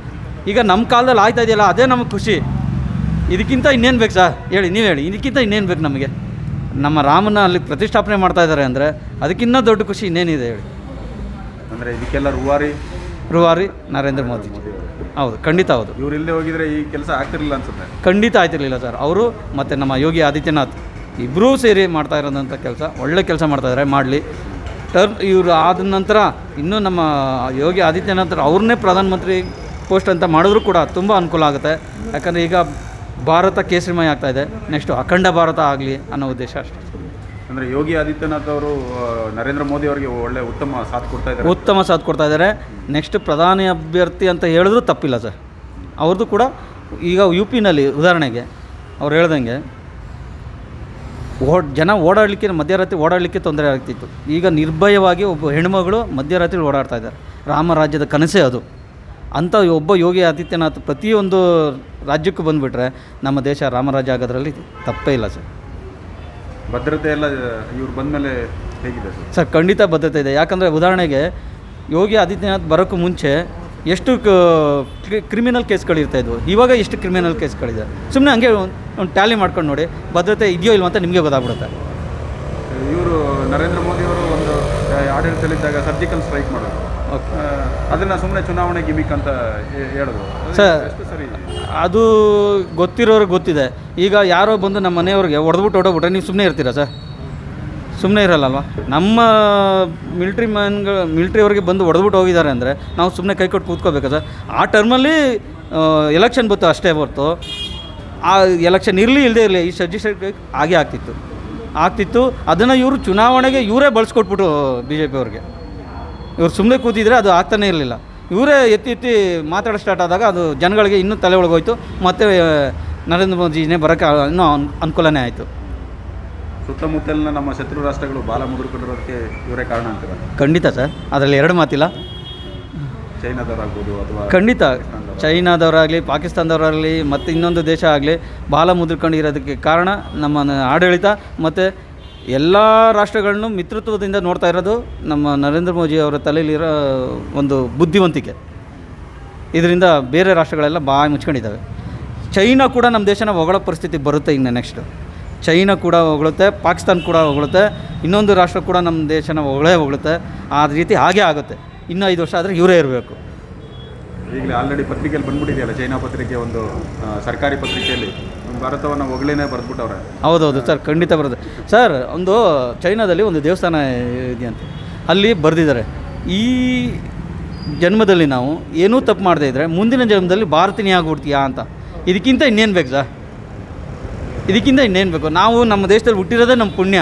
S4: ಈಗ ನಮ್ಮ ಕಾಲದಲ್ಲಿ ಆಯ್ತಾ ಇದೆಯಲ್ಲ, ಅದೇ ನಮಗೆ ಖುಷಿ. ಇದಕ್ಕಿಂತ ಇನ್ನೇನು ಬೇಕು ಸರ್? ಹೇಳಿ, ನೀವು ಹೇಳಿ. ಇದಕ್ಕಿಂತ ಇನ್ನೇನು ಬೇಕು ನಮಗೆ? ನಮ್ಮ ರಾಮನ ಅಲ್ಲಿ ಪ್ರತಿಷ್ಠಾಪನೆ ಮಾಡ್ತಾ ಇದ್ದಾರೆ ಅಂದರೆ ಅದಕ್ಕಿಂತ ದೊಡ್ಡ ಖುಷಿ ಇನ್ನೇನಿದೆ ಹೇಳಿ.
S1: ಅಂದರೆ ಇದಕ್ಕೆಲ್ಲ ರೂವಾರಿ?
S4: ರೂವಾರಿ ನರೇಂದ್ರ ಮೋದಿ ಹೌದು ಖಂಡಿತ ಹೌದು.
S1: ಇವ್ರು ಇಲ್ಲದೆ ಹೋಗಿದ್ರೆ ಈ ಕೆಲಸ ಆಗ್ತಿರ್ಲಿಲ್ಲ ಅನ್ಸುತ್ತೆ.
S4: ಖಂಡಿತ ಆಯ್ತಿರಲಿಲ್ಲ ಸರ್. ಅವರು ಮತ್ತು ನಮ್ಮ ಯೋಗಿ ಆದಿತ್ಯನಾಥ್ ಇಬ್ಬರೂ ಸೇರಿ ಮಾಡ್ತಾ ಇರೋದಂಥ ಕೆಲಸ ಒಳ್ಳೆ ಕೆಲಸ ಮಾಡ್ತಾ ಇದ್ದಾರೆ ಮಾಡಲಿ. ಟರ್ಮ್ ಇವರು ಆದ ನಂತರ ಇನ್ನೂ ನಮ್ಮ ಯೋಗಿ ಆದಿತ್ಯನಾಥ್ ಅವ್ರನ್ನೇ ಪ್ರಧಾನಮಂತ್ರಿ ಪೋಸ್ಟ್ ಅಂತ ಮಾಡಿದ್ರು ಕೂಡ ತುಂಬ ಅನುಕೂಲ ಆಗುತ್ತೆ. ಯಾಕಂದರೆ ಈಗ ಭಾರತ ಕೇಸರಿಮಯ ಆಗ್ತಾಯಿದೆ ನೆಕ್ಸ್ಟು ಅಖಂಡ ಭಾರತ ಆಗಲಿ ಅನ್ನೋ ಉದ್ದೇಶ ಅಷ್ಟೇ.
S1: ಅಂದರೆ ಯೋಗಿ ಆದಿತ್ಯನಾಥ್ ಅವರು ನರೇಂದ್ರ ಮೋದಿ ಅವರಿಗೆ ಒಳ್ಳೆ ಉತ್ತಮ ಸಾಥ್ ಕೊಡ್ತಾ ಇದ್ದಾರೆ.
S4: ಉತ್ತಮ ಸಾಥ್ ಕೊಡ್ತಾ ಇದ್ದಾರೆ. ನೆಕ್ಸ್ಟ್ ಪ್ರಧಾನಿ ಅಭ್ಯರ್ಥಿ ಅಂತ ಹೇಳಿದ್ರು ತಪ್ಪಿಲ್ಲ ಸರ್. ಅವ್ರದ್ದು ಕೂಡ ಈಗ ಯು ಪಿನಲ್ಲಿ ಉದಾಹರಣೆಗೆ ಅವ್ರು ಹೇಳ್ದಂಗೆ, ಓಡ್, ಜನ ಓಡಾಡಲಿಕ್ಕೆ, ಮಧ್ಯರಾತ್ರಿ ಓಡಾಡಲಿಕ್ಕೆ ತೊಂದರೆ ಆಗ್ತಿತ್ತು. ಈಗ ನಿರ್ಭಯವಾಗಿ ಒಬ್ಬ ಹೆಣ್ಮಗಳು ಮಧ್ಯರಾತ್ರಿ ಓಡಾಡ್ತಾ ಇದ್ದಾರೆ. ರಾಮರಾಜ್ಯದ ಕನಸೇ ಅದು. ಅಂಥ ಒಬ್ಬ ಯೋಗಿ ಆದಿತ್ಯನಾಥ್ ಪ್ರತಿಯೊಂದು ರಾಜ್ಯಕ್ಕೂ ಬಂದುಬಿಟ್ರೆ ನಮ್ಮ ದೇಶ ರಾಮರಾಜ್ಯ ಆಗೋದ್ರಲ್ಲಿ ತಪ್ಪೇ ಇಲ್ಲ ಸರ್.
S1: ಭದ್ರತೆ ಎಲ್ಲ ಇವ್ರು ಬಂದಮೇಲೆ ಹೇಗಿದೆ ಸರ್?
S4: ಸರ್ ಖಂಡಿತ ಭದ್ರತೆ ಇದೆ. ಯಾಕಂದರೆ ಉದಾಹರಣೆಗೆ ಯೋಗಿ ಆದಿತ್ಯನಾಥ್ ಬರೋಕ್ಕೂ ಮುಂಚೆ ಎಷ್ಟು ಕ್ರಿಮಿನಲ್ ಕೇಸ್ಗಳಿರ್ತಾ ಇದ್ವು. ಇವಾಗ ಎಷ್ಟು ಕ್ರಿಮಿನಲ್ ಕೇಸ್ಗಳಿದೆ. ಸುಮ್ಮನೆ ಹಂಗೆ ಒಂದು ಟ್ಯಾಲಿ ಮಾಡ್ಕೊಂಡು ನೋಡಿ ಭದ್ರತೆ ಇದೆಯೋ ಇಲ್ಲವೋ ಅಂತ ನಿಮಗೆ ಗೊತ್ತಾಗ್ಬಿಡುತ್ತೆ.
S1: ಇವರು ನರೇಂದ್ರ ಮೋದಿಯವರು ಒಂದು ಆಡಳಿತದಲ್ಲಿದ್ದಾಗ ಸರ್ಜಿಕಲ್ ಸ್ಟ್ರೈಕ್ ಮಾಡೋದು. ಅದನ್ನು ಅದನ್ನ ಸುಮ್ಮನೆ ಚುನಾವಣೆ ಗಿಮಿಕ್ ಅಂತ ಹೇಳೋದು ಹೇಳಿದ್ರು.
S4: ಸರ್
S1: ಎಷ್ಟು ಸರಿ?
S4: ಅದು ಗೊತ್ತಿರೋರಿಗೆ ಗೊತ್ತಿದೆ. ಈಗ ಯಾರೋ ಬಂದು ನಮ್ಮ ಮನೆಯವ್ರಿಗೆ ಹೊಡೆದ್ಬಿಟ್ಟು ಹೊಡೋಗ್ಬಿಟ್ರೆ ನೀವು ಸುಮ್ಮನೆ ಇರ್ತೀರಾ ಸರ್? ಸುಮ್ಮನೆ ಇರಲ್ಲಲ್ವ? ನಮ್ಮ ಮಿಲ್ಟ್ರಿ ಮ್ಯಾನ್ಗಳು ಮಿಲ್ಟ್ರಿಯವ್ರಿಗೆ ಬಂದು ಹೊಡೆದ್ಬಿಟ್ಟು ಹೋಗಿದ್ದಾರೆ ಅಂದರೆ ನಾವು ಸುಮ್ಮನೆ ಕೈ ಕೊಟ್ಟು ಕೂತ್ಕೋಬೇಕಾ ಸರ್? ಆ ಟರ್ಮಲ್ಲಿ ಎಲೆಕ್ಷನ್ ಬಂತು ಅಷ್ಟೇ ಹೊರ್ತು. ಆ ಎಲೆಕ್ಷನ್ ಇರಲಿ ಇಲ್ಲದೆ ಇರಲಿ, ಈ ಸಜೆಷನ್ ಆಗೇ ಆಗ್ತಿತ್ತು. ಆಗ್ತಿತ್ತು. ಅದನ್ನು ಇವರು ಚುನಾವಣೆಗೆ ಇವರೇ ಬಳಸ್ಕೊಟ್ಬಿಟ್ಟು ಬಿ ಜೆ ಪಿಯವ್ರಿಗೆ ಇವರು ಸುಮ್ಮನೆ ಕೂತಿದ್ರೆ ಅದು ಆಗ್ತಾನೇ ಇರಲಿಲ್ಲ. ಇವರೇ ಎತ್ತಿ ಎತ್ತಿ ಮಾತಾಡೋ ಸ್ಟಾರ್ಟ್ ಆದಾಗ ಅದು ಜನಗಳಿಗೆ ಇನ್ನೂ ತಲೆ ಒಳಗೋಯ್ತು. ಮತ್ತು ನರೇಂದ್ರ ಮೋದಿನೇ ಬರೋಕ್ಕೆ ಇನ್ನೂ ಅನ್ ಅನುಕೂಲನೇ ಆಯಿತು.
S1: ಸುತ್ತಮುತ್ತಲಿನ ನಮ್ಮ ಶತ್ರು ರಾಷ್ಟ್ರಗಳು ಬಾಲ ಮುದುರ್ಕೊಂಡಿರೋದಕ್ಕೆ ಇವರೇ ಕಾರಣ ಅಂತಾರೆ
S4: ಖಂಡಿತ ಸರ್. ಅದರಲ್ಲಿ ಎರಡು ಮಾತಿಲ್ಲ.
S1: ಚೈನಾದವರಾಗ್ಬೋದು ಅಥವಾ
S4: ಖಂಡಿತ. ಚೈನಾದವರಾಗಲಿ ಪಾಕಿಸ್ತಾನದವರಾಗಲಿ ಮತ್ತು ಇನ್ನೊಂದು ದೇಶ ಆಗಲಿ ಬಾಲ ಮುದುರ್ಕೊಂಡಿರೋದಕ್ಕೆ ಕಾರಣ ನಮ್ಮ ಆಡಳಿತ ಮತ್ತು ಎಲ್ಲ ರಾಷ್ಟ್ರಗಳನ್ನು ಮಿತ್ರತ್ವದಿಂದ ನೋಡ್ತಾ ಇರೋದು ನಮ್ಮ ನರೇಂದ್ರ ಮೋದಿ ಅವರ ತಲೆಯಲ್ಲಿರೋ ಒಂದು ಬುದ್ಧಿವಂತಿಕೆ. ಇದರಿಂದ ಬೇರೆ ರಾಷ್ಟ್ರಗಳೆಲ್ಲ ಬಾಯಿ ಮುಚ್ಕೊಂಡಿದ್ದಾವೆ. ಚೈನಾ ಕೂಡ ನಮ್ಮ ದೇಶನ ಹೊಗಳೋ ಪರಿಸ್ಥಿತಿ ಬರುತ್ತೆ ಇನ್ನು ನೆಕ್ಸ್ಟು ಚೈನಾ ಕೂಡ ಹೊಗಳುತ್ತೆ, ಪಾಕಿಸ್ತಾನ ಕೂಡ ಹೊಗಳುತ್ತೆ, ಇನ್ನೊಂದು ರಾಷ್ಟ್ರ ಕೂಡ ನಮ್ಮ ದೇಶನ ಹೊಗಳೇ ಹೊಗಳುತ್ತೆ. ಆ ರೀತಿ ಹಾಗೇ ಆಗುತ್ತೆ. ಇನ್ನೂ ಐದು ವರ್ಷ ಆದರೆ ಇವರೇ ಇರಬೇಕು.
S1: ಈಗಲೇ ಆಲ್ರೆಡಿ ಪತ್ರಿಕೆಯಲ್ಲಿ ಬಂದ್ಬಿಟ್ಟಿದೆಯಲ್ಲ, ಚೈನಾ ಪತ್ರಿಕೆ ಒಂದು ಸರ್ಕಾರಿ ಪತ್ರಿಕೆಯಲ್ಲಿ. ಭಾರತವನ್ನು ಹೊಗಳೇನೆ ಬರೆದ್ಬಿಟ್ಟವ್ರೆ.
S4: ಹೌದೌದು ಸರ್, ಖಂಡಿತ ಬರುತ್ತೆ ಸರ್, ಒಂದು ಚೈನಾದಲ್ಲಿ ಒಂದು ದೇವಸ್ಥಾನ ಇದೆಯಂತೆ. ಅಲ್ಲಿ ಬರೆದಿದ್ದಾರೆ. ಈ ಜನ್ಮದಲ್ಲಿ ನಾವು ಏನೂ ತಪ್ಪು ಮಾಡದೇ ಇದ್ದರೆ ಮುಂದಿನ ಜನ್ಮದಲ್ಲಿ ಭಾರತೀಯ ಆಗ್ಬಿಡ್ತೀಯಾ ಅಂತ. ಇದಕ್ಕಿಂತ ಇನ್ನೇನು ಬೇಕು ಸರ್? ಇದಕ್ಕಿಂತ ಇನ್ನೇನು ಬೇಕು? ನಾವು ನಮ್ಮ ದೇಶದಲ್ಲಿ ಹುಟ್ಟಿರೋದೇ ನಮ್ಮ ಪುಣ್ಯ.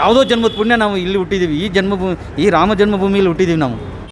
S4: ಯಾವುದೋ ಜನ್ಮದ ಪುಣ್ಯ ನಾವು ಇಲ್ಲಿ ಹುಟ್ಟಿದ್ದೀವಿ ಈ ಜನ್ಮಭೂಮಿ, ಈ ರಾಮ ಜನ್ಮಭೂಮಿಯಲ್ಲಿ ಹುಟ್ಟಿದ್ದೀವಿ ನಾವು.